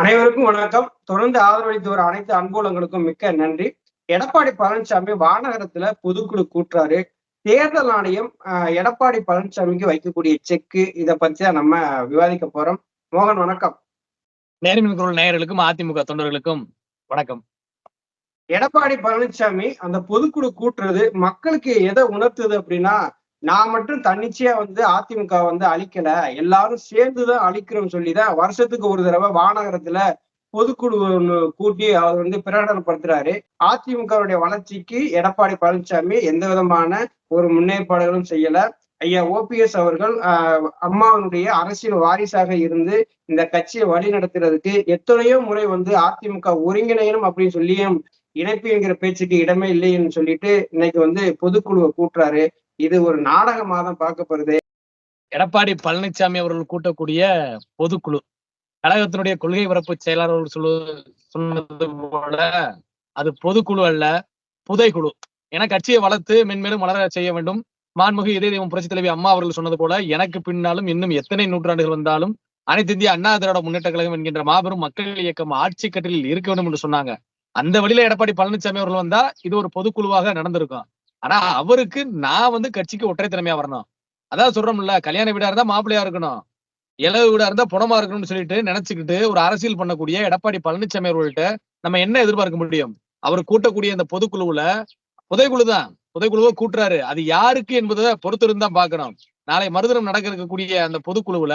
அனைவருக்கும் வணக்கம். தொடர்ந்து ஆதரவளித்து வர அனைத்து அன்புலங்களுக்கும் மிக்க நன்றி. எடப்பாடி பழனிசாமி வானகரத்துல பொதுக்குழு கூட்டுறாரு. தேர்தல் ஆணையம் எடப்பாடி பழனிசாமிக்கு வைக்கக்கூடிய செக்கு இத பத்தி தான் நம்ம விவாதிக்க போறோம். மோகன் வணக்கம். நேர்மின் குரல் நேயர்களுக்கும் அதிமுக தொண்டர்களுக்கும் வணக்கம். எடப்பாடி பழனிசாமி அந்த பொதுக்குழு கூட்டுறது மக்களுக்கு எதை உணர்த்துது அப்படின்னா நான் மட்டும் தன்னிச்சையா வந்து அதிமுக வந்து அழிக்கல. எல்லாரும் சேர்ந்துதான் அழிக்கிறோம் சொல்லிதான் வருஷத்துக்கு ஒரு தடவை வானகரத்துல பொதுக்குழு ஒன்று கூட்டி அவர் வந்து பிரகடனப்படுத்துறாரு. அதிமுகவுடைய வளர்ச்சிக்கு எடப்பாடி பழனிசாமி எந்த விதமான ஒரு முன்னேற்பாடுகளும் செய்யல. ஐயா ஓபிஎஸ் அவர்கள் ஆஹ், அரசியல் வாரிசாக இருந்து இந்த கட்சியை வழி நடத்துறதுக்கு எத்தனையோ முறை வந்து அதிமுக ஒருங்கிணையணும் அப்படின்னு சொல்லியும் இணைப்பு என்கிற பேச்சுக்கு இடமே இல்லைன்னு சொல்லிட்டு இன்னைக்கு வந்து பொதுக்குழுவை கூட்டுறாரு. இது ஒரு நாடகமா தான் பார்க்கப்படுது எடப்பாடி பழனிசாமி அவர்கள் கூட்டக்கூடிய பொதுக்குழு. கழகத்தினுடைய கொள்கை பரப்பு செயலாளர் சொல்லு சொன்னது போல அது பொதுக்குழு அல்ல புதைக்குழு. என கட்சியை வளர்த்து மென்மேலும் வளர செய்ய வேண்டும். மான்முக இதய தெய்வம் புரட்சி தலைவி அம்மா அவர்கள் சொன்னது போல எனக்கு பின்னாலும் இன்னும் எத்தனை நூற்றாண்டுகள் வந்தாலும் அனைத்து இந்திய அண்ணா திராவிட முன்னேற்ற கழகம் என்கின்ற மாபெரும் மக்கள் இயக்கம் ஆட்சி கட்டில் இருக்க வேண்டும் என்று சொன்னாங்க. அந்த வழியில எடப்பாடி பழனிசாமி அவர்கள் வந்தா இது ஒரு பொதுக்குழுவாக நடந்திருக்கும். ஆனா அவருக்கு நான் வந்து கட்சிக்கு ஒற்றை திறமையா வரணும். அதான் சொல்றோம்ல கல்யாண வீடா இருந்தா மாப்பிள்ளையா இருக்கணும். இளவு வீடா இருந்தா புணமா இருக்கணும்னு சொல்லிட்டு நினைச்சுக்கிட்டு ஒரு அரசியல் பண்ணக்கூடிய எடப்பாடி பழனிசாமி அவர்கள்ட்ட நம்ம என்ன எதிர்பார்க்க முடியும்? அவர் கூட்டக்கூடிய இந்த பொதுக்குழுவுல புதைக்குழு தான். புதைக்குழுவை கூட்டுறாரு. அது யாருக்கு என்பதை பொறுத்திருந்து தான் பாக்கணும் நாளை மறுதினம் நடக்க இருக்கக்கூடிய அந்த பொதுக்குழுவுல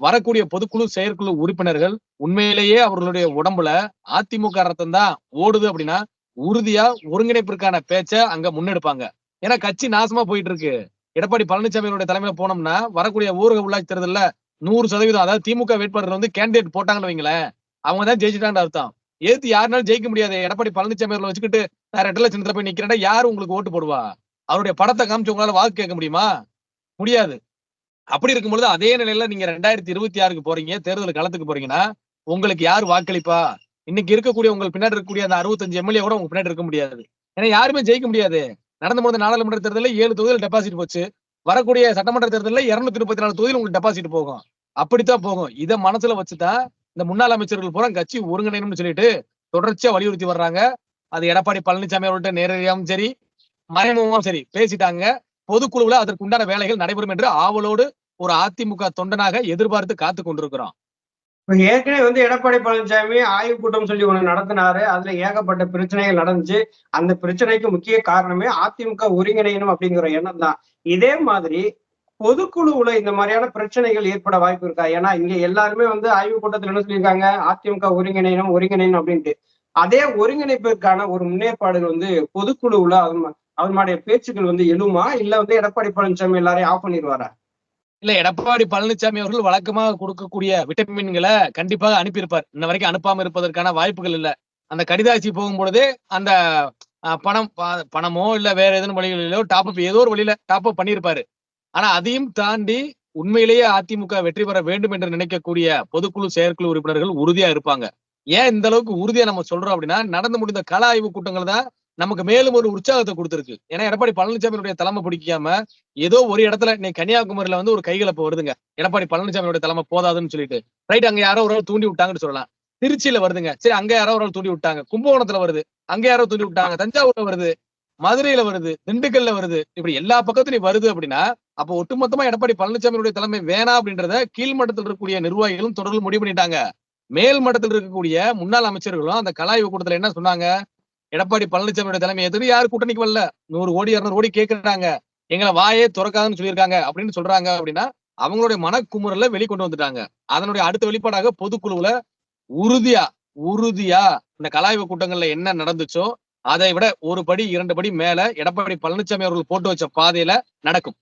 வரக்கூடிய பொதுக்குழு செயற்குழு உறுப்பினர்கள் உண்மையிலேயே அவர்களுடைய உடம்புல அதிமுக ரத்தம் தான் ஓடுது அப்படின்னா உறுதியா ஒருங்கிணைப்பிற்கான பேச்ச அங்க முன்னெடுப்பாங்க. ஏன்னா கட்சி நாசமா போயிட்டு இருக்கு எடப்பாடி பழனிசாமியோட தலைமையில போனோம்னா வரக்கூடிய ஊரக உள்ளாட்சி தேர்தலில் நூறு சதவீதம் அதாவது திமுக வேட்பாளர் வந்து கேண்டிடேட் போட்டாங்கன்னு வைங்களேன் அவங்க தான் ஜெயிச்சிட்டான்னு அர்த்தம். ஏத்து யாருனாலும் ஜெயிக்க முடியாது. எடப்பாடி பழனிசாமி அவர்களை வச்சுக்கிட்டு நான் ரெண்டு லட்சத்துல போய் நிக்கிறேன்னா யாரு உங்களுக்கு ஓட்டு போடுவா? அவருடைய படத்தை காமிச்சு உங்களால வாக்கு கேட்க முடியுமா? முடியாது. அப்படி இருக்கும்பொழுது அதே நிலையில நீங்க ரெண்டாயிரத்தி இருபத்தி ஆறுக்கு போறீங்க தேர்தல் களத்துக்கு போறீங்கன்னா உங்களுக்கு யார் வாக்களிப்பா? இன்னைக்கு இருக்கக்கூடிய உங்கள் பின்னாடி இருக்கக்கூடிய அந்த அறுபத்தஞ்சு எம்எல்ஏ கூட உங்க பின்னாடி இருக்க முடியாது. ஏன்னா யாருமே ஜெயிக்க முடியாது. நடந்து முடிந்த நாடாளுமன்ற தேர்தலில் ஏழு தொகுதியில் டெபாசிட் போச்சு. வரக்கூடிய சட்டமன்ற தேர்தலில் இருநூத்தி முப்பத்தி நாலு தொகுதியில் உங்களுக்கு டெபாசிட் போகும். அப்படித்தான் போகும். இதை மனசுல வச்சுதான் இந்த முன்னாள் அமைச்சர்கள் பூரா கட்சி ஒருங்கிணைன்னு சொல்லிட்டு தொடர்ச்சியா வலியுறுத்தி வர்றாங்க. அது எடப்பாடி பழனிசாமி அவர்கள்ட்ட நேரடியாகவும் சரி மறைமுகமும் சரி பேசிட்டாங்க. பொதுக்குழுவில் அதற்கு உண்டான வேலைகள் நடைபெறும் என்று ஆவலோடு ஒரு அதிமுக தொண்டனாக எதிர்பார்த்து காத்து கொண்டிருக்கிறோம். ஏற்கனவே வந்து எடப்பாடி பழனிசாமி ஆய்வு கூட்டம் சொல்லி ஒண்ணு நடத்தினாரு. அதுல ஏகப்பட்ட பிரச்சனைகள் நடந்துச்சு. அந்த பிரச்சனைக்கு முக்கிய காரணமே அதிமுக ஒருங்கிணையணும் அப்படிங்கிற எண்ணம் தான் இதே மாதிரி பொதுக்குழுவுல இந்த மாதிரியான பிரச்சனைகள் ஏற்பட வாய்ப்பு இருக்கா? ஏன்னா இங்க எல்லாருமே வந்து ஆய்வு கூட்டத்துல என்ன சொல்லியிருக்காங்க? அதிமுக ஒருங்கிணையணும் ஒருங்கிணையணும் அப்படின்ட்டு. அதே ஒருங்கிணைப்பிற்கான ஒரு முன்னேற்பாடுகள் வந்து பொதுக்குழுவுல அவன் அவனுடைய பேச்சுக்கள் வந்து எழுமா? இல்ல வந்து எடப்பாடி பழனிசாமி எல்லாரையும் ஆஃப் பண்ணிடுவாரா? இல்ல எடப்பாடி பழனிசாமி அவர்கள் வழக்கமாக கொடுக்கக்கூடிய விட்டமின்களை கண்டிப்பாக அனுப்பியிருப்பார். இன்ன வரைக்கும் அனுப்பாம இருப்பதற்கான வாய்ப்புகள் இல்ல. அந்த கடிதாட்சி போகும்பொழுது அந்த பணம் ப- பணமோ இல்ல வேற எதுவும் வழிகளிலோ டாப் அப் ஏதோ ஒரு வழியில டாப் அப் பண்ணியிருப்பாரு. ஆனா அதையும் தாண்டி உண்மையிலேயே அதிமுக வெற்றி பெற வேண்டும் என்று நினைக்கக்கூடிய பொதுக்குழு செயற்குழு உறுப்பினர்கள் உறுதியா இருப்பாங்க. ஏன் இந்த அளவுக்கு உறுதியா நம்ம சொல்றோம் அப்படின்னா நடந்து முடிந்த கள ஆய்வு கூட்டங்கள் தான் நமக்கு மேலும் ஒரு உற்சாகத்தை கொடுத்துருக்கு. ஏன்னா எடப்பாடி பழனிசாமியுடைய தலைமை பிடிக்காம ஏதோ ஒரு இடத்துல இன்னைக்கு கன்னியாகுமரியில வந்து ஒரு கைகலப்பு வருதுங்க. எடப்பாடி பழனிசாமியோட தலைமை போதாதுன்னு சொல்லிட்டு. ரைட் அங்க யாரோ ஒரு ஆள் தூண்டி விட்டாங்கன்னு சொல்லலாம். திருச்சியில வருதுங்க. சரி அங்க யாரோ ஒரு ஆள் தூண்டி விட்டாங்க. கும்பகோணத்துல வருது. அங்க யாரோ தூண்டி விட்டாங்க. தஞ்சாவூர்ல வருது. மதுரையில வருது. திண்டுக்கல்ல வருது. இப்படி எல்லா பக்கத்துலயும் வருது அப்படின்னா அப்போ ஒட்டுமொத்தமா எடப்பாடி பழனிசாமியுடைய தலைமை வேணாம் அப்படின்றத கீழ்மட்டத்தில் இருக்கக்கூடிய நிர்வாகிகளும் தொடர்ந்து முடிவு பண்ணிட்டாங்க. மேல் மட்டத்தில் இருக்கக்கூடிய முன்னாள் அமைச்சர்களும் அந்த கலாய்வு கூட்டத்துல என்ன சொன்னாங்க? எடப்பாடி பழனிசாமியோட தலைமை எதிரி யாரு கூட்டணிக்கு வரல? நூறு கோடி இரநூறு கோடி கேக்குறாங்க. எங்களை வாயே துறக்காதுன்னு சொல்லியிருக்காங்க அப்படின்னு சொல்றாங்க அப்படின்னா அவங்களுடைய மனக்குமுறல வெளிக்கொண்டு வந்துட்டாங்க. அதனுடைய அடுத்த வெளிப்பாடாக பொதுக்குழுவுல உறுதியா உறுதியா இந்த கலாய்வு கூட்டங்கள்ல என்ன நடந்துச்சோ அதை விட ஒரு படி இரண்டு படி மேல எடப்பாடி பழனிசாமி அவர்கள் போட்டு வச்ச பாதையில நடக்கும்.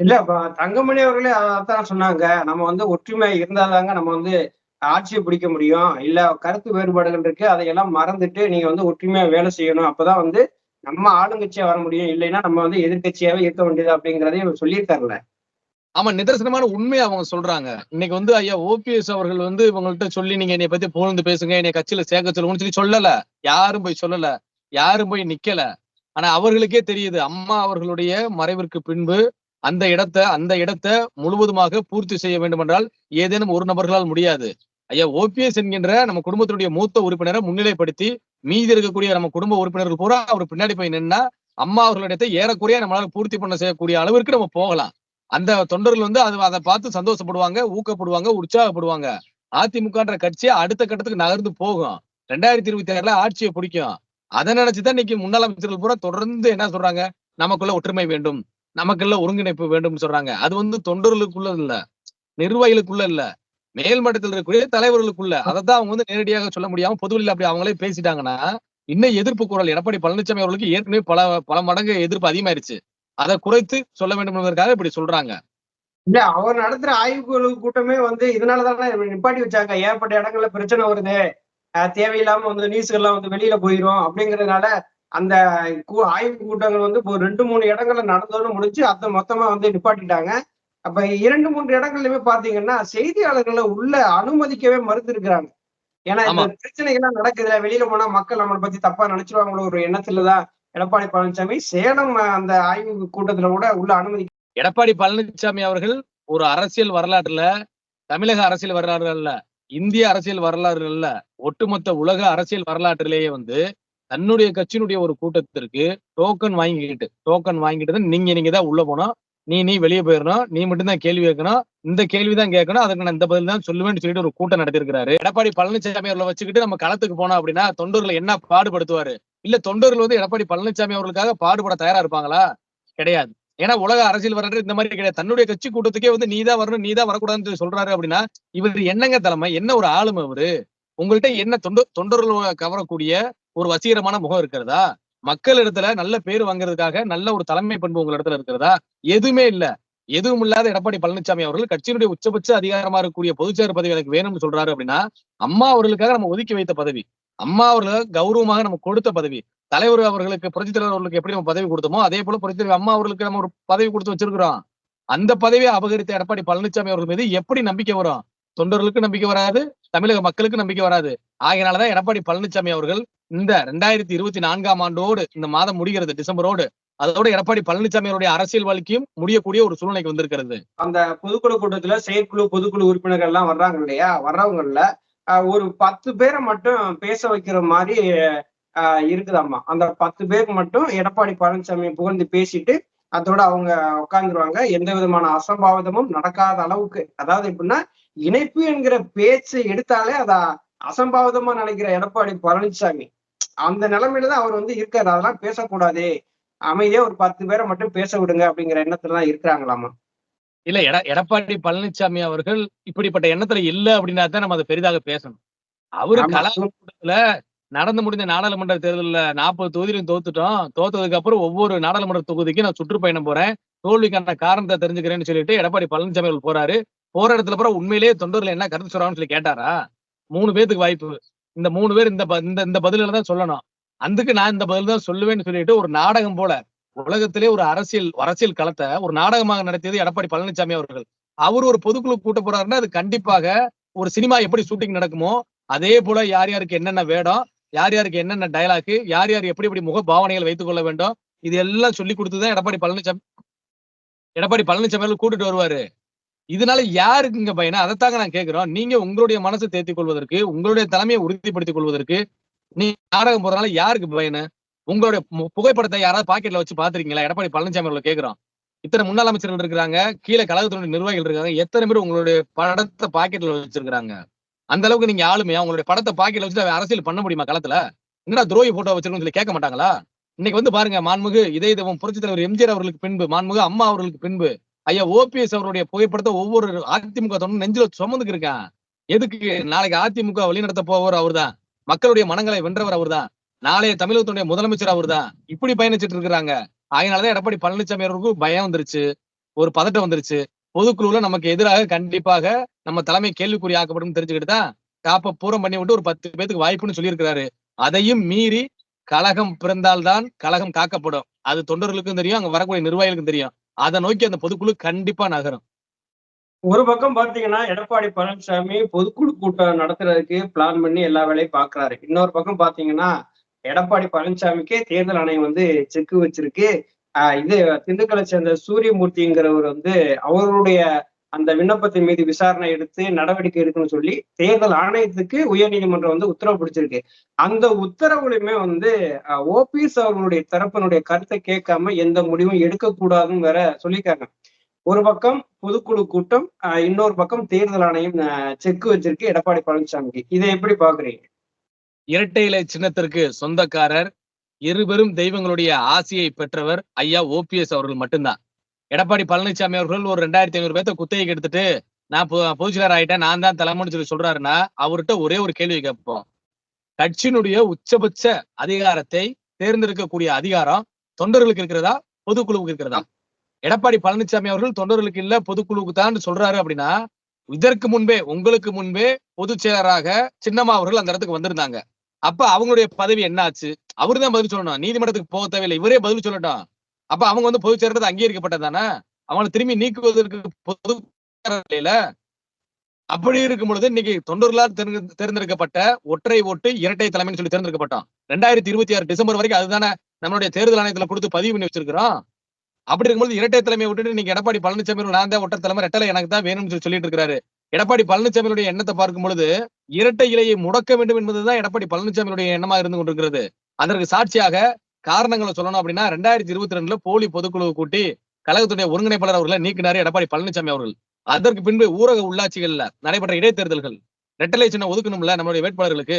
இல்ல தங்கமணி அவர்களே அதான் சொன்னாங்க. நம்ம வந்து ஒற்றுமை இருந்தாதாங்க நம்ம வந்து ஆட்சியை பிடிக்க முடியும் இல்ல கருத்து வேறுபாடுகள் இருக்கு அதையெல்லாம் மறந்துட்டு நீங்க வந்து ஒற்றுமையா வேலை செய்யணும். அப்பதான் வந்து நம்ம ஆளுங்கட்சியா வர முடியும். இல்லைன்னா நம்ம வந்து எதிர்க்கட்சியாவே இருக்க வேண்டியது அப்படிங்கறதையும் இவர் சொல்லியிருக்காருல்ல. ஆமா நிதர்சனமான உண்மையை அவங்க சொல்றாங்க. இன்னைக்கு வந்து ஐயா ஓபிஎஸ் அவர்கள் வந்து இவங்கள்ட்ட சொல்லி நீங்க என்னை பத்தி புகழ்ந்து பேசுங்க என்னை கட்சியில சேர்க்க சொல்லுங்கன்னு சொல்லி சொல்லல. யாரும் போய் சொல்லல. யாரும் போய் நிக்கல. ஆனா அவர்களுக்கே தெரியுது அம்மா அவர்களுடைய மறைவிற்கு பின்பு அந்த இடத்தை அந்த இடத்தை முழுவதுமாக பூர்த்தி செய்ய வேண்டும் என்றால் ஏதேனும் ஒரு நபர்களால் முடியாது. ஐயா ஓபிஎஸ் என்கின்ற நம்ம குடும்பத்தினுடைய மூத்த உறுப்பினரை முன்னிலைப்படுத்தி மீதி இருக்கக்கூடிய நம்ம குடும்ப உறுப்பினர்கள் பூரா அவர் பின்னாடி போய் நின்னா அம்மா அவர்களிடத்தை ஏறக்குறைய நம்மளால பூர்த்தி பண்ண செய்யக்கூடிய அளவிற்கு நம்ம போகலாம். அந்த தொண்டர்கள் வந்து அது அதை பார்த்து சந்தோஷப்படுவாங்க ஊக்கப்படுவாங்க உற்சாகப்படுவாங்க. அதிமுகன்ற கட்சி அடுத்த கட்டத்துக்கு நகர்ந்து போகும். ரெண்டாயிரத்தி இருபத்தி ஆறுல ஆட்சியை பிடிக்கும். அதை நினைச்சுதான் இன்னைக்கு முன்னாள் அமைச்சர்கள் பூரா தொடர்ந்து என்ன சொல்றாங்க? நமக்குள்ள ஒற்றுமை வேண்டும். நமக்குள்ள ஒருங்கிணைப்பு வேண்டும்னு சொல்றாங்க. அது வந்து தொண்டர்களுக்குள்ள இல்ல நிர்வாகிகளுக்குள்ள இல்ல. மேல்மட்டத்தில் இருக்கக்கூடிய தலைவர்களுக்குள்ள அதைத்தான் அவங்க வந்து நேரடியாக சொல்ல முடியாம பொதுவெளியில அப்படி அவங்களே பேசிட்டாங்கன்னா இன்னும் எதிர்ப்பு குரல் எடப்பாடி பழனிசாமி அவர்களுக்கு ஏற்கனவே பல பல மடங்கு எதிர்ப்பு அதிகமாயிருச்சு. அதை குறைத்து சொல்ல வேண்டும் என்பதற்காக இப்படி சொல்றாங்க. இல்ல அவர் நடத்துற ஆய்வுக்குழு கூட்டமே வந்து இதனாலதானே நிப்பாட்டி வச்சாங்க. ஏற்பட்ட இடங்கள்ல பிரச்சனை வருது. தேவையில்லாம வந்து நியூஸ்கள்லாம் வந்து வெளியில போயிரும் அப்படிங்கறதுனால அந்த ஆய்வு கூட்டங்கள் வந்து இப்போ ரெண்டு மூணு இடங்கள்ல நடந்தோன்னு முடிஞ்சு அதை மொத்தமா வந்து நிப்பாட்டிட்டாங்க. அப்ப இரண்டு மூன்று இடங்கள்லயுமே பாத்தீங்கன்னா செய்தியாளர்களை உள்ள அனுமதிக்கவே மறுத்து இருக்கிறாங்க ஏன்னா இந்த. பிரச்சனைகள்லாம் நடக்குதுல வெளியில போனா மக்கள் நம்மளை பத்தி தப்பா நினைச்சிருவாங்களோ ஒரு எண்ணத்துலதான் எடப்பாடி பழனிசாமி சேலம் அந்த ஆய்வு கூட்டத்துல கூட உள்ள அனுமதி எடப்பாடி பழனிசாமி அவர்கள் ஒரு அரசியல் வரலாற்றுல தமிழக அரசியல் வரலாறு அல்ல இந்திய அரசியல் வரலாறு அல்ல ஒட்டுமொத்த உலக அரசியல் வரலாற்றிலேயே வந்து தன்னுடைய கட்சியினுடைய ஒரு கூட்டத்திற்கு டோக்கன் வாங்கிக்கிட்டு டோக்கன் வாங்கிட்டு நீங்க நீங்க தான் உள்ள போனோம் நீ நீ வெளியே போயிடணும் நீ மட்டும்தான் கேள்வி கேட்கணும். இந்த கேள்வி தான் கேட்கணும். அதுக்கு நான் இந்த பதில் தான் சொல்லுவேன்னு சொல்லிட்டு ஒரு கூட்டம் நடத்திருக்கிறாரு எடப்பாடி பழனிசாமி அவர்களை வச்சுக்கிட்டு நம்ம களத்துக்கு போனோம் அப்படின்னா தொண்டர்களை என்ன பாடுபடுத்துவாரு? இல்ல தொண்டர்கள் வந்து எடப்பாடி பழனிசாமி அவர்களுக்காக பாடுபட தயாரா இருப்பாங்களா? கிடையாது. ஏன்னா உலக அரசியல் வரலாறு இந்த மாதிரி கிடையாது. தன்னுடைய கட்சி கூட்டத்துக்கே வந்து நீதான் வரணும் நீதான் வரக்கூடாதுன்னு சொல்றாரு அப்படின்னா இவர் என்னங்க தலைமை? என்ன ஒரு ஆளுமை அவரு உங்கள்கிட்ட என்ன தொண்டு தொண்டர்கள் கவரக்கூடிய ஒரு வசீகரமான முகம் இருக்கிறதா? மக்கள் இடத்துல நல்ல பேர் வாங்குறதுக்காக நல்ல ஒரு தலைமை பண்பு உங்க இடத்துல இருக்கிறதா? எதுவுமே இல்ல. எதுவும் இல்லாத எடப்பாடி பழனிசாமி அவர்கள் கட்சியினுடைய உச்சபட்ச அதிகாரமா இருக்கக்கூடிய பொதுச்சேர் பதவி எனக்கு வேணும்னு சொல்றாரு அப்படின்னா அம்மா அவர்களுக்காக நம்ம ஒதுக்கி வைத்த பதவி அம்மா அவர்களுக்கு கௌரவமாக நம்ம கொடுத்த பதவி தலைவர் அவர்களுக்கு புரட்சி தலைவர் அவர்களுக்கு எப்படி நம்ம பதவி கொடுத்தோமோ அதே போல புரட்சி தலைவர் அம்மா அவர்களுக்கு நம்ம ஒரு பதவி கொடுத்து வச்சிருக்கிறோம். அந்த பதவியை அபகரித்த எடப்பாடி பழனிசாமி அவர்கள் மீது எப்படி நம்பிக்கை வரும்? தொண்டர்களுக்கு நம்பிக்கை வராது தமிழக மக்களுக்கு நம்பிக்கை வராது. ஆகையினாலதான் எடப்பாடி பழனிசாமி அவர்கள் இந்த ரெண்டாயிரத்தி இருபத்தி நான்காம் ஆண்டோடு இந்த மாதம் முடிகிறது டிசம்பரோடு அதோட எடப்பாடி பழனிசாமி அவருடைய அரசியல் வாழ்க்கையும் முடியக்கூடிய ஒரு சூழ்நிலைக்கு வந்திருக்கிறது. அந்த பொதுக்குழு கூட்டத்துல செயற்குழு பொதுக்குழு உறுப்பினர்கள் எல்லாம் வர்றாங்க இல்லையா? வர்றவங்கல ஆஹ் ஒரு பத்து பேரை மட்டும் பேச வைக்கிற மாதிரி ஆஹ் இருக்குதாம்மா. அந்த பத்து பேருக்கு மட்டும் எடப்பாடி பழனிசாமி புகழ்ந்து பேசிட்டு அதோட அவங்க உட்காந்துருவாங்க எந்த விதமான அசம்பாவிதமும் நடக்காத அளவுக்கு. அதாவது எப்படின்னா இணைப்பு என்கிற பேச்சு எடுத்தாலே அத அசம்பாவிதமா நினைக்கிற எடப்பாடி பழனிசாமி. அந்த நிலைமையில தான் அவர் வந்து இருக்காரு. அதெல்லாம் பேசக்கூடாது. அமைதியா ஒரு பத்து பேரை மட்டும் பேச விடுங்க அப்படிங்கிற எண்ணத்துல தான் இருக்கிறாங்களாமா? இல்ல எட எடப்பாடி பழனிசாமி அவர்கள் இப்படிப்பட்ட எண்ணத்துல இல்ல அப்படின்னா தான் நம்ம அதை பெரிதாக பேசணும். அவரு. கலாச்சாரத்துல நடந்து முடிந்த நாடாளுமன்ற தேர்தல்ல நாற்பது தொகுதியிலும் தோத்துட்டோம். தோத்ததுக்கு அப்புறம் ஒவ்வொரு நாடாளுமன்ற தொகுதிக்கும் நான் சுற்றுப்பயணம் போறேன். தோல்விக்கான காரணத்தை தெரிஞ்சுக்கிறேன்னு சொல்லிட்டு எடப்பாடி பழனிசாமி அவர்கள் போறாரு. போற இடத்துல அப்புறம் உண்மையிலேயே தொண்டர்கள் என்ன கருத்து சொல்றாங்கன்னு சொல்லி கேட்டாரா? மூணு பேத்துக்கு வாய்ப்பு. இந்த மூணு பேர் இந்த ப- இந்த இந்த பதில தான் சொல்லணும். அதுக்கு நான் இந்த பதில் தான் சொல்லுவேன்னு சொல்லிட்டு ஒரு நாடகம் போல உலகத்திலே ஒரு அரசியல் அரசியல் களத்தை ஒரு நாடகமாக நடத்தியது எடப்பாடி பழனிசாமி அவர்கள். அவர் ஒரு பொதுக்குழு கூட்ட போறாருன்னா அது கண்டிப்பாக ஒரு சினிமா எப்படி ஷூட்டிங் நடக்குமோ அதே போல யார் யாருக்கு என்னென்ன வேடம் யார் யாருக்கு என்னென்ன டைலாக்கு யார் யார் எப்படி எப்படி முக பாவனைகள் வைத்துக் கொள்ள வேண்டும் இது எல்லாம் சொல்லி கொடுத்துதான் எடப்பாடி பழனிசாமி எடப்பாடி பழனிசாமி அவர்கள் கூட்டிட்டு வருவாரு. இதனால யாருக்கு இங்க பயனா? அதைத்தாங்க நான் கேட்கிறோம் நீங்க உங்களுடைய மனசை தேர்த்திக் கொள்வதற்கு உங்களுடைய தலைமையை உறுதிப்படுத்திக் கொள்வதற்கு நீ நாடகம் போறதுனால யாருக்கு பயனு? உங்களுடைய புகைப்படத்தை யாராவது பாக்கெட்ல வச்சு பாத்திருக்கீங்களா எடப்பாடி பழனிசாமி அவர்களை கேட்கிறோம் இத்தனை முன்னாள் அமைச்சர்கள் இருக்கிறாங்க கீழே கழகத்தினுடைய நிர்வாகிகள் இருக்காங்க எத்தனை பேர் உங்களுடைய படத்தை பாக்கெட்ல வச்சிருக்காங்க அந்த அளவுக்கு நீங்க ஆளுமையா? உங்களுடைய படத்தை பாக்கெட்ல வச்சுட்டு அவன் அரசியல் பண்ண முடியுமா களத்துல? என்னடா துரோகி போட்டோ வச்சிருக்கோம்னு சொல்லி கேட்க மாட்டாங்களா? இன்னைக்கு வந்து பாருங்க மாண்புமிகு இதய தெய்வம் புரட்சி தலைவர் எம்ஜிஆர் அவர்களுக்கு பின்பு மாண்புமிகு அம்மா அவர்களுக்கு பின்பு ஐயா ஓபிஎஸ் அவருடைய புகைப்படத்தை ஒவ்வொரு அதிமுக தொண்டனும் நெஞ்சில சுமந்துக்கு இருக்கான். எதுக்கு நாளைக்கு அதிமுக வழிநடத்த போவர் அவர்தான்? மக்களுடைய மனங்களை வென்றவர் அவர்தான். நாளைய தமிழகத்துடைய முதலமைச்சர் அவர்தான். இப்படி பயணிச்சிட்டு இருக்கிறாங்க. அதனாலதான் எடப்பாடி பழனிசாமி அவர்களுக்கு பயம் வந்துருச்சு. ஒரு பதட்டம் வந்துருச்சு. பொதுக்குழுல நமக்கு எதிராக கண்டிப்பாக நம்ம தலைமை கேள்விக்குறி ஆக்கப்படும் தெரிஞ்சுக்கிட்டு தான் காப்ப பூரம் பண்ணி விட்டு ஒரு பத்து பேத்துக்கு வாய்ப்புன்னு சொல்லியிருக்கிறாரு. அதையும் மீறி கழகம் பிறந்தால்தான் கழகம் காக்கப்படும். அது தொண்டர்களுக்கும் தெரியும் அங்க வரக்கூடிய நிர்வாகிகளுக்கும் தெரியும். அதை நோக்கி அந்த பொதுக்குழு கண்டிப்பா நகரும். ஒரு பக்கம் பாத்தீங்கன்னா எடப்பாடி பழனிசாமி பொதுக்குழு கூட்டம் நடத்துறதுக்கு பிளான் பண்ணி எல்லா வேலையும் பாக்குறாரு இன்னொரு பக்கம் பாத்தீங்கன்னா எடப்பாடி பழனிசாமிக்கே தேர்தல் ஆணையம் வந்து செக்கு வச்சிருக்கு. ஆஹ் இது திண்டுக்கலை சேர்ந்த சூரியமூர்த்திங்கிறவர் வந்து அவருடைய அந்த விண்ணப்பத்தின் மீது விசாரணை எடுத்து நடவடிக்கை எடுக்கணும்னு சொல்லி தேர்தல் ஆணையத்துக்கு உயர்நீதிமன்றம் வந்து உத்தரவு பிடிச்சிருக்கு. அந்த உத்தரவுலையுமே வந்து ஓபிஎஸ் அவர்களுடைய தரப்பினுடைய கருத்தை கேட்காம எந்த முடிவும் எடுக்கக்கூடாதுன்னு வேற சொல்லியிருக்காங்க. ஒரு பக்கம் பொதுக்குழு கூட்டம் இன்னொரு பக்கம் தேர்தல் ஆணையம் செக் வச்சிருக்கு எடப்பாடி பழனிசாமிக்கு. இதை எப்படி பாக்குறீங்க இரட்டை இலை சின்னத்திற்கு சொந்தக்காரர் இருபெரும் தெய்வங்களுடைய ஆசையை பெற்றவர் ஐயா ஓபிஎஸ் அவர்கள் மட்டும்தான். எடப்பாடி பழனிசாமி அவர்கள் ஒரு ரெண்டாயிரத்தி ஐநூறு பேர்த்த குத்தகைக்கு எடுத்துட்டு நான் பொ- பொதுச்செயலர் ஆயிட்டேன் நான் தான் தலைமுன்னு சொல்லி சொல்றாருன்னா அவர்கிட்ட ஒரே ஒரு கேள்வி கேட்போம். கட்சியினுடைய உச்சபட்ச அதிகாரத்தை தேர்ந்தெடுக்கக்கூடிய அதிகாரம் தொண்டர்களுக்கு இருக்கிறதா பொதுக்குழுவுக்கு இருக்கிறதா? எடப்பாடி பழனிசாமி அவர்கள் தொண்டர்களுக்கு இல்ல பொதுக்குழுவுக்கு தான் சொல்றாரு அப்படின்னா இதற்கு முன்பே உங்களுக்கு முன்பே பொதுச் செயலராக சின்னம்மா அவர்கள் அந்த இடத்துக்கு வந்திருந்தாங்க. அப்ப அவங்களுடைய பதவி என்ன ஆச்சு அவர்தான் பதில் சொல்லணும். நீதிமன்றத்துக்கு போக தேவையில்லை. இவரே பதில் சொல்லட்டும். அப்ப அவங்க வந்து பொதுச் அங்கீகரிக்கப்பட்டது அங்கீகரிக்கப்பட்டதானே அவங்களை திரும்பி நீக்குவதற்கு பொது அப்படி இருக்கும் பொழுது இன்னைக்கு தொண்டர்களால் தேர்ந்தெடுக்கப்பட்ட ஒற்றை ஓட்டு இரட்டை தலைமைன்னு சொல்லி தேர்ந்தெடுக்கப்பட்டோம். ரெண்டாயிரத்தி இருபத்தி ஆறு டிசம்பர் வரைக்கும் அதுதானே நம்மளுடைய தேர்தல் ஆணையத்துல கொடுத்து பதிவு பண்ணி வச்சிருக்கிறோம். அப்படி இருக்கும்போது இரட்டை தலைமையை விட்டுட்டு நீங்க எடப்பாடி பழனிசாமி நான் தான் ஒற்றை தலைமை ரெட்டலை எனக்கு தான் வேணும்னு சொல்லி சொல்லிட்டு இருக்காரு. எடப்பாடி பழனிசாமியுடைய எண்ணத்தை பார்க்கும் பொழுது இரட்டை இலையை முடக்க வேண்டும் என்பதுதான் எடப்பாடி பழனிசாமியுடைய எண்ணமா இருந்து கொண்டிருக்கிறது. அதற்கு சாட்சியாக காரணங்களை சொல்லணும் அப்படின்னா ரெண்டாயிரத்தி இருபத்தி ரெண்டுல போலி பொதுக்குழு கூட்டி கழகத்துடைய ஒருங்கிணைப்பாளர் அவர்களை நீக்கினார் எடப்பாடி பழனிசாமி அவர்கள். அதற்கு பின்பு ஊரக உள்ளாட்சிகள்ல நடைபெற்ற இடைத்தேர்தல்கள் ரெட்டலை சின்ன ஒதுக்கணும்ல நம்மளுடைய வேட்பாளர்களுக்கு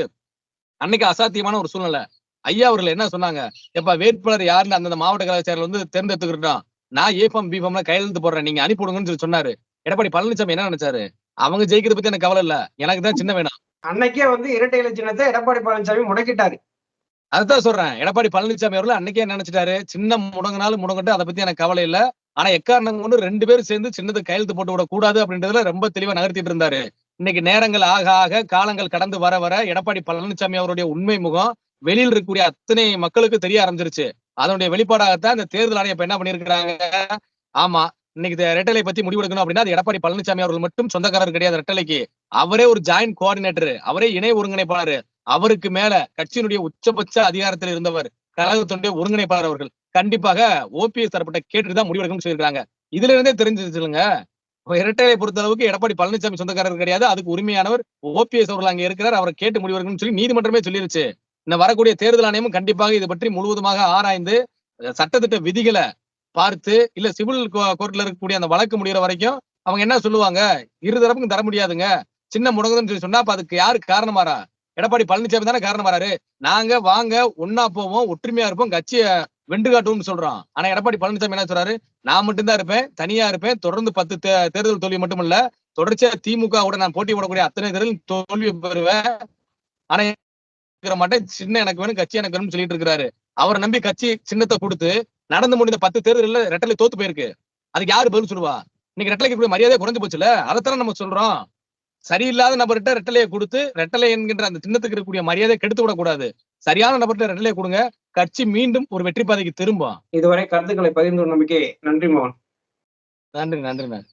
அன்னைக்கு அசாத்தியமான ஒரு சூழ்நிலை. ஐயா அவர்கள் என்ன சொன்னாங்க? எப்ப வேட்பாளர் யாருன்னு அந்தந்த மாவட்ட கழக செயலர் வந்து தேர்ந்தெடுத்துக்கிட்டோம். நான் ஏஃபம் பிஃபம்ல கையெழுத்து போடுறேன். நீங்க அனுப்பிவிடுங்கன்னு சொல்லி சொன்னாரு. எடப்பாடி பழனிசாமி என்ன நினைச்சாரு? அவங்க ஜெயிக்கிறத பத்தி எனக்கு கவலை இல்ல. எனக்கு தான் சின்ன வேணும். அன்னைக்கே வந்து இரட்டை இலை சின்னத்தை எடப்பாடி பழனிசாமி முடக்கிட்டாரு. அதுதான் சொல்றேன். எடப்பாடி பழனிசாமி அவர்கள் அன்னைக்கே நினைச்சிட்டாரு? சின்ன முடங்கினாலும் முடங்கட்டும். அதை பத்தி எனக்கு கவலை இல்ல. ஆனா எக்காரணம் கொண்டு ரெண்டு பேரும் சேர்ந்து சின்னது கையெழுத்து போட்டு விட கூடாது அப்படின்றதுல ரொம்ப தெளிவா நகர்த்திட்டு இருந்தாரு. இன்னைக்கு நேரங்கள் ஆக ஆக காலங்கள் கடந்து வர வர எடப்பாடி பழனிசாமி அவருடைய உண்மை முகம் வெளியில் இருக்கக்கூடிய அத்தனை மக்களுக்கு தெரிய ஆரம்பிச்சிருச்சு. அதனுடைய வெளிப்பாடாகத்தான் இந்த தேர்தல் ஆணையம் இப்ப என்ன பண்ணிருக்கிறாங்க ஆமா இன்னைக்கு இந்த ரெட்டலை பத்தி முடிவெடுக்கணும் அப்படின்னா அது எடப்பாடி பழனிசாமி அவர்கள் மட்டும் சொந்தக்காரர் கிடையாது ரெட்டலைக்கு. அவரே ஒரு ஜாயிண்ட் கோஆர்டினேட்டர் அவரே இணை ஒருங்கிணைப்பாளர். அவருக்கு மேல கட்சியினுடைய உச்சபட்ச அதிகாரத்தில் இருந்தவர் கழகத்தினுடைய ஒருங்கிணைப்பாளர் அவர்கள். கண்டிப்பாக ஓபிஎஸ் தரப்பட்ட கேட்டுதான் முடிவெடுக்கணும்னு சொல்லியிருக்காங்க. இதுல இருந்தே தெரிஞ்சிருச்சுங்க இரட்டையை பொறுத்த அளவுக்கு எடப்பாடி பழனிசாமி சொந்தக்காரர் கிடையாது. அதுக்கு உரிமையானவர் ஓபிஎஸ் அவர்கள் அங்க இருக்கிறார். அவரை கேட்டு முடிவெடுக்கணும்னு சொல்லி நீதிமன்றமே சொல்லிருச்சு. இந்த வரக்கூடிய தேர்தல் ஆணையமும் கண்டிப்பாக இது பற்றி முழுவதுமாக ஆராய்ந்து சட்டத்திட்ட விதிகளை பார்த்து இல்ல சிவில் கோர்ட்ல இருக்கக்கூடிய அந்த வழக்கு முடிகிற வரைக்கும் அவங்க என்ன சொல்லுவாங்க? இரு தரப்புக்கும் தர முடியாதுங்க. சின்ன முடங்குதுன்னு சொல்லி சொன்னா அப்ப அதுக்கு யாரு காரணமாரா எடப்பாடி பழனிசாமி தானே காரணம் வராரு. நாங்க வாங்க ஒன்னா போவோம் ஒற்றுமையா இருப்போம் கட்சியை வென்று காட்டுவோம்னு சொல்றோம். ஆனா எடப்பாடி பழனிசாமி என்ன சொல்றாரு? நான் மட்டும்தான் இருப்பேன் தனியா இருப்பேன் தொடர்ந்து பத்து தேர்தல் தோல்வி மட்டும் இல்ல தொடர்ச்சியா திமுக கூட நான் போட்டி போடக்கூடிய அத்தனை தேர்தல் தோல்வி பெறுவேன். ஆனா மாட்டேன் சின்ன எனக்கு வேணும் கட்சி எனக்கு வேணும்னு சொல்லிட்டு இருக்கிறாரு. அவரை நம்பி கட்சி சின்னத்தை கொடுத்து நடந்து முடிந்த பத்து தேர்தலில் ரெட்டலை தோத்து போயிருக்கு. அதுக்கு யாரு பதில் சொல்லுவா? இன்னைக்கு ரெட்டலைக்கு கூடிய மரியாதை குறைஞ்சு போச்சுல அதைத்தானே நம்ம சொல்றோம். சரியில்லாத நபர்கிட்ட ரெட்டலையை கொடுத்து ரெட்டலை என்கின்ற அந்த சின்னத்துக்கு இருக்கக்கூடிய மரியாதை கெடுத்து விடக்கூடாது. சரியான நபர்கிட்ட ரெட்டலையை கொடுங்க. கட்சி மீண்டும் ஒரு வெற்றி பாதைக்கு திரும்பும். இதுவரை கருத்துக்களை பகிர்ந்து கொண்டமைக்கு நன்றி மோகன். நன்றி நன்றி நன்றி.